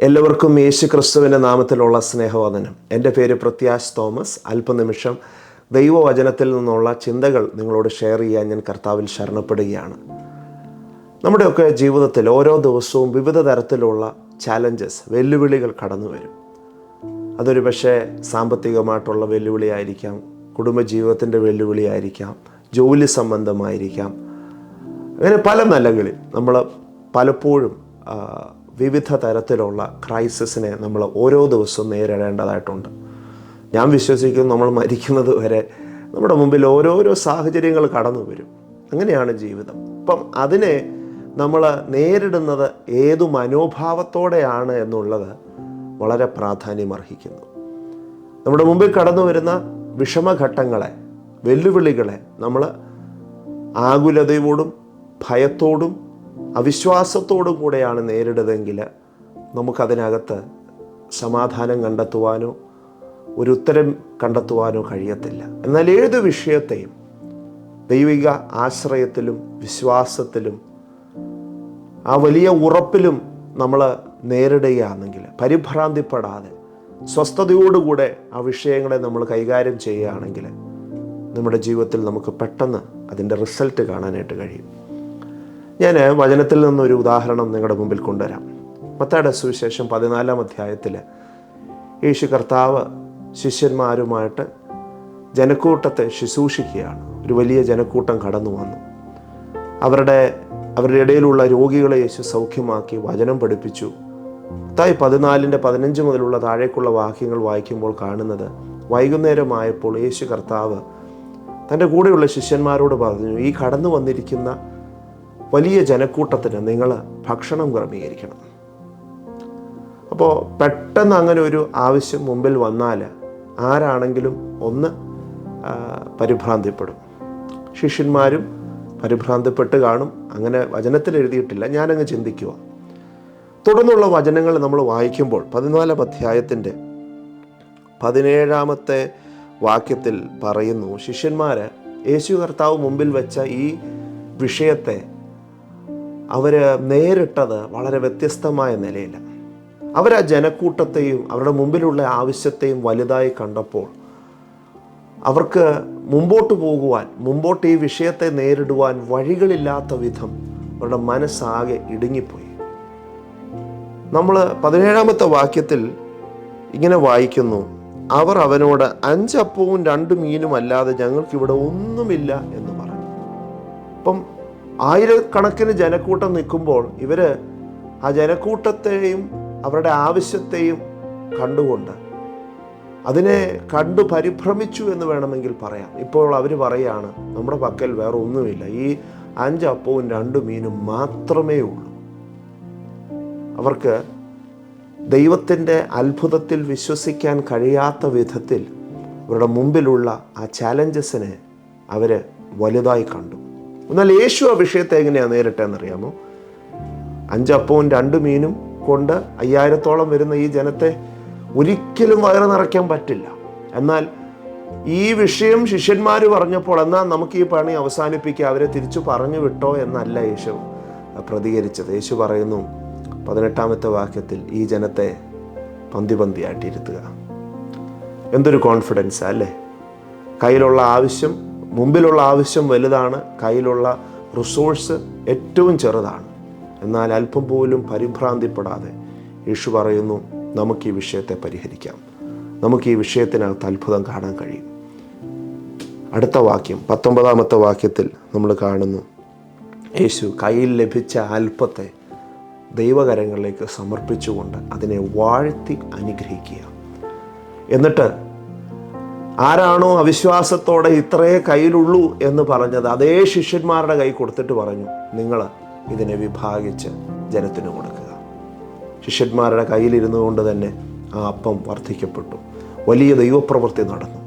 എല്ലാവർക്കും യേശു ക്രിസ്തുവിന്റെ നാമത്തിലുള്ള സ്നേഹവന്ദനം. എന്റെ പേര് പ്രത്യാശ് തോമസ്. അല്പനിമിഷം ദൈവവചനത്തിൽ നിന്നുള്ള ചിന്തകൾ നിങ്ങളോട് ഷെയർ ചെയ്യാൻ ഞാൻ കർത്താവിൽ ശരണപ്പെടുകയാണ്. നമ്മുടെയൊക്കെ ജീവിതത്തിൽ ഓരോ ദിവസവും വിവിധ തരത്തിലുള്ള ചാലഞ്ചസ് വെല്ലുവിളികൾ കടന്നു വരും. അതൊരു പക്ഷേ സാമ്പത്തികമായിട്ടുള്ള വെല്ലുവിളിയായിരിക്കാം കുടുംബജീവിതത്തിന്റെ വെല്ലുവിളിയായിരിക്കാം ജോലി സംബന്ധമായിരിക്കാം. അങ്ങനെ പല നിലകളിൽ നമ്മൾ പലപ്പോഴും വിവിധ തരത്തിലുള്ള ക്രൈസിസിനെ നമ്മൾ ഓരോ ദിവസവും നേരിടേണ്ടതായിട്ടുണ്ട്. ഞാൻ വിശ്വസിക്കുന്നു നമ്മൾ മരിക്കുന്നത് വരെ നമ്മുടെ മുമ്പിൽ ഓരോരോ സാഹചര്യങ്ങൾ കടന്നു വരും. അങ്ങനെയാണ് ജീവിതം. അപ്പം അതിനെ നമ്മൾ നേരിടുന്നത് ഏതു മനോഭാവത്തോടെയാണ് എന്നുള്ളത് വളരെ പ്രാധാന്യം അർഹിക്കുന്നു നമ്മുടെ മുമ്പിൽ കടന്നു വരുന്ന വിഷമഘട്ടങ്ങളെ വെല്ലുവിളികളെ നമ്മൾ ആകുലതയോടും ഭയത്തോടും അവിശ്വാസത്തോടും കൂടെയാണ് നേരിടുന്നതെങ്കിൽ നമുക്കതിനകത്ത് സമാധാനം കണ്ടെത്തുവാനോ ഒരു ഉത്തരം കണ്ടെത്തുവാനോ കഴിയത്തില്ല. എന്നാൽ ഏത് വിഷയത്തെയും ദൈവിക ആശ്രയത്തിലും വിശ്വാസത്തിലും ആ വലിയ ഉറപ്പിലും നമ്മൾ നേരിടുകയാണെങ്കിൽ പരിഭ്രാന്തിപ്പെടാതെ സ്വസ്ഥതയോടുകൂടെ ആ വിഷയങ്ങളെ നമ്മൾ കൈകാര്യം ചെയ്യുകയാണെങ്കിൽ നമ്മുടെ ജീവിതത്തിൽ നമുക്ക് പെട്ടെന്ന് അതിന്റെ റിസൾട്ട് കാണാനായിട്ട് കഴിയും. ഞാൻ വചനത്തിൽ നിന്നൊരു ഉദാഹരണം നിങ്ങളുടെ മുമ്പിൽ കൊണ്ടുവരാം. മത്തായുടെ സുവിശേഷം പതിനാലാം അധ്യായത്തിൽ യേശു കർത്താവ് ശിഷ്യന്മാരുമായിട്ട് ജനക്കൂട്ടത്തെ ശുശ്രൂഷിക്കുകയാണ്. ഒരു വലിയ ജനക്കൂട്ടം കടന്നു വന്നു. അവരുടെ അവരുടെ ഇടയിലുള്ള രോഗികളെ യേശു സൗഖ്യമാക്കി വചനം പഠിപ്പിച്ചു. മത്തായി പതിനാലിന്റെ പതിനഞ്ച് മുതലുള്ള താഴേക്കുള്ള വാക്യങ്ങൾ വായിക്കുമ്പോൾ കാണുന്നത് വൈകുന്നേരമായപ്പോൾ യേശു കർത്താവ് തന്റെ കൂടെയുള്ള ശിഷ്യന്മാരോട് പറഞ്ഞു ഈ കടന്നു വന്നിരിക്കുന്ന വലിയ ജനക്കൂട്ടത്തിന് നിങ്ങൾ ഭക്ഷണം ക്രമീകരിക്കണം. അപ്പോൾ പെട്ടെന്ന് അങ്ങനെ ഒരു ആവശ്യം മുമ്പിൽ വന്നാൽ ആരാണെങ്കിലും ഒന്ന് പരിഭ്രാന്തിപ്പെടും. ശിഷ്യന്മാരും പരിഭ്രാന്തിപ്പെട്ട് കാണും. അങ്ങനെ വചനത്തിൽ എഴുതിയിട്ടില്ല. ഞാനങ്ങ് ചിന്തിക്കുക. തുടർന്നുള്ള വചനങ്ങൾ നമ്മൾ വായിക്കുമ്പോൾ പതിനാലാം അധ്യായത്തിന്റെ പതിനേഴാമത്തെ വാക്യത്തിൽ പറയുന്നു ശിഷ്യന്മാർ യേശു കർത്താവ് മുമ്പിൽ വെച്ച ഈ വിഷയത്തെ അവർ നേരിട്ടത് വളരെ വ്യത്യസ്തമായ നിലയിലാണ് അവർ ആ ജനക്കൂട്ടത്തെയും അവരുടെ മുമ്പിലുള്ള ആവശ്യത്തെയും വലുതായി കണ്ടപ്പോൾ അവർക്ക് മുമ്പോട്ട് പോകുവാൻ മുമ്പോട്ട് ഈ വിഷയത്തെ നേരിടുവാൻ വഴികളില്ലാത്ത വിധം അവരുടെ മനസ്സാകെ ഇടുങ്ങിപ്പോയി. നമ്മൾ പതിനേഴാമത്തെ വാക്യത്തിൽ ഇങ്ങനെ വായിക്കുന്നു അവർ അവനോട് അഞ്ചപ്പവും രണ്ട് മീനും അല്ലാതെ ഞങ്ങൾക്കിവിടെ ഒന്നുമില്ല എന്ന് പറഞ്ഞു. അപ്പം ആയിരക്കണക്കിന് ജനക്കൂട്ടം നിൽക്കുമ്പോൾ ഇവർ ആ ജനക്കൂട്ടത്തെയും അവരുടെ ആവശ്യത്തെയും കണ്ടുകൊണ്ട് അതിനെ കണ്ടു പരിഭ്രമിച്ചു എന്ന് വേണമെങ്കിൽ പറയാം. ഇപ്പോൾ അവർ പറയാണ് നമ്മുടെ പക്കൽ വേറെ ഒന്നുമില്ല. ഈ അഞ്ചപ്പവും രണ്ട് മീനും മാത്രമേ ഉള്ളൂ. അവർക്ക് ദൈവത്തിന്റെ അത്ഭുതത്തിൽ വിശ്വസിക്കാൻ കഴിയാത്ത വിധത്തിൽ അവരുടെ മുമ്പിലുള്ള ആ ചാലഞ്ചസിനെ അവർ വലുതായി കണ്ടു. എന്നാൽ യേശു ആ വിഷയത്തെ എങ്ങനെയാണ് നേരിട്ടെന്നറിയാമോ അഞ്ചപ്പവും രണ്ട് മീനും കൊണ്ട് അയ്യായിരത്തോളം വരുന്ന ഈ ജനത്തെ ഒരിക്കലും വയറ് നിറയ്ക്കാൻ പറ്റില്ല. എന്നാൽ ഈ വിഷയം ശിഷ്യന്മാർ പറഞ്ഞപ്പോൾ എന്നാൽ നമുക്ക് ഈ പണി അവസാനിപ്പിക്കുക അവരെ തിരിച്ചു പറഞ്ഞു വിട്ടോ എന്നല്ല യേശു പ്രതികരിച്ചത്. യേശു പറയുന്നു പതിനെട്ടാമത്തെ വാക്യത്തിൽ ഈ ജനത്തെ പന്തി പന്തിയായിട്ടിരുത്തുക എന്തൊരു കോൺഫിഡൻസ് അല്ലേ? കയ്യിലുള്ള ആവശ്യം മുമ്പിലുള്ള ആവശ്യം വലുതാണ് കയ്യിലുള്ള റിസോഴ്സ് ഏറ്റവും ചെറുതാണ്. എന്നാൽ അല്പം പോലും പരിഭ്രാന്തിപ്പെടാതെ യേശു പറയുന്നു നമുക്ക് ഈ വിഷയത്തെ പരിഹരിക്കാം. നമുക്ക് ഈ വിഷയത്തിനകത്ത് അത്ഭുതം കാണാൻ കഴിയും. അടുത്ത വാക്യം പത്തൊമ്പതാമത്തെ വാക്യത്തിൽ നമ്മൾ കാണുന്നു യേശു കയ്യിൽ ലഭിച്ച അല്പത്തെ ദൈവകരങ്ങളിലേക്ക് സമർപ്പിച്ചുകൊണ്ട് അതിനെ വാഴ്ത്തി അനുഗ്രഹിക്കുക. എന്നിട്ട് ആരാണോ അവിശ്വാസത്തോടെ ഇത്രയേ കയ്യിലുള്ളൂ എന്ന് പറഞ്ഞത് അതേ ശിഷ്യന്മാരുടെ കൈ കൊടുത്തിട്ട് പറഞ്ഞു നിങ്ങൾ ഇതിനെ വിഭാഗിച്ച് ജനത്തിന് കൊടുക്കുക. ശിഷ്യന്മാരുടെ കയ്യിലിരുന്നു കൊണ്ട് തന്നെ ആ അപ്പം വർദ്ധിക്കപ്പെട്ടു. വലിയ ദൈവപ്രവൃത്തി നടന്നു.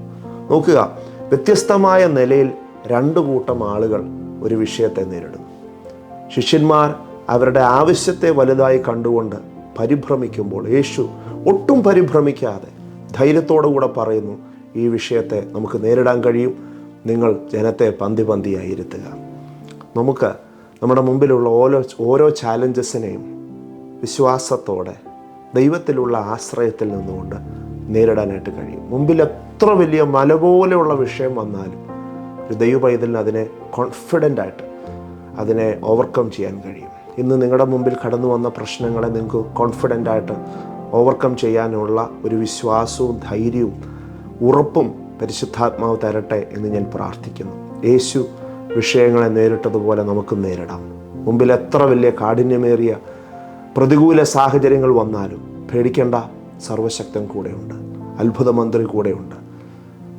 നോക്കുക വ്യത്യസ്തമായ നിലയിൽ രണ്ടു കൂട്ടം ആളുകൾ ഒരു വിഷയത്തെ നേരിടുന്നു. ശിഷ്യന്മാർ അവരുടെ ആവശ്യത്തെ വലുതായി കണ്ടുകൊണ്ട് പരിഭ്രമിക്കുമ്പോൾ യേശു ഒട്ടും പരിഭ്രമിക്കാതെ ധൈര്യത്തോടു കൂടെ പറയുന്നു ഈ വിഷയത്തെ നമുക്ക് നേരിടാൻ കഴിയും. നിങ്ങൾ ജനത്തെ പന്തി പന്തിയായിരുത്തുക നമുക്ക് നമ്മുടെ മുമ്പിലുള്ള ഓരോ ഓരോ ചാലഞ്ചസിനെയും വിശ്വാസത്തോടെ ദൈവത്തിലുള്ള ആശ്രയത്തിൽ നിന്നുകൊണ്ട് നേരിടാനായിട്ട് കഴിയും. മുമ്പിൽ എത്ര വലിയ മല പോലെയുള്ള വിഷയം വന്നാലും ഒരു ദൈവ പൈതലിന് അതിനെ കോൺഫിഡന്റ് ആയിട്ട് അതിനെ ഓവർകം ചെയ്യാൻ കഴിയും. ഇന്ന് നിങ്ങളുടെ മുമ്പിൽ കടന്നു വന്ന പ്രശ്നങ്ങളെ നിങ്ങൾക്ക് കോൺഫിഡന്റ് ആയിട്ട് ഓവർകം ചെയ്യാനുള്ള ഒരു വിശ്വാസവും ധൈര്യവും ഉറപ്പും പരിശുദ്ധാത്മാവ് തരട്ടെ എന്ന് ഞാൻ പ്രാർത്ഥിക്കുന്നു. യേശു വിഷയങ്ങളെ നേരിട്ടതുപോലെ നമുക്ക് നേരിടാം. മുമ്പിൽ എത്ര വലിയ കാഠിന്യമേറിയ പ്രതികൂല സാഹചര്യങ്ങൾ വന്നാലും പേടിക്കേണ്ട സർവശക്തൻ കൂടെയുണ്ട്. അത്ഭുതമന്ത്രി കൂടെയുണ്ട്.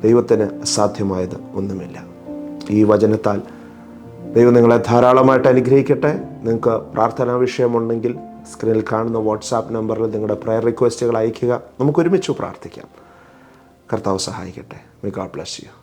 ദൈവത്തിന് അസാധ്യമായത് ഒന്നുമില്ല. ഈ വചനത്താൽ ദൈവം നിങ്ങളെ ധാരാളമായിട്ട് അനുഗ്രഹിക്കട്ടെ. നിങ്ങൾക്ക് പ്രാർത്ഥനാ വിഷയമുണ്ടെങ്കിൽ സ്ക്രീനിൽ കാണുന്ന വാട്സാപ്പ് നമ്പറിൽ നിങ്ങളുടെ പ്രയർ റിക്വസ്റ്റുകൾ അയയ്ക്കുക. നമുക്ക് ഒരുമിച്ച് പ്രാർത്ഥിക്കാം. കർത്താവ് സഹായിക്കട്ടെ. May God bless you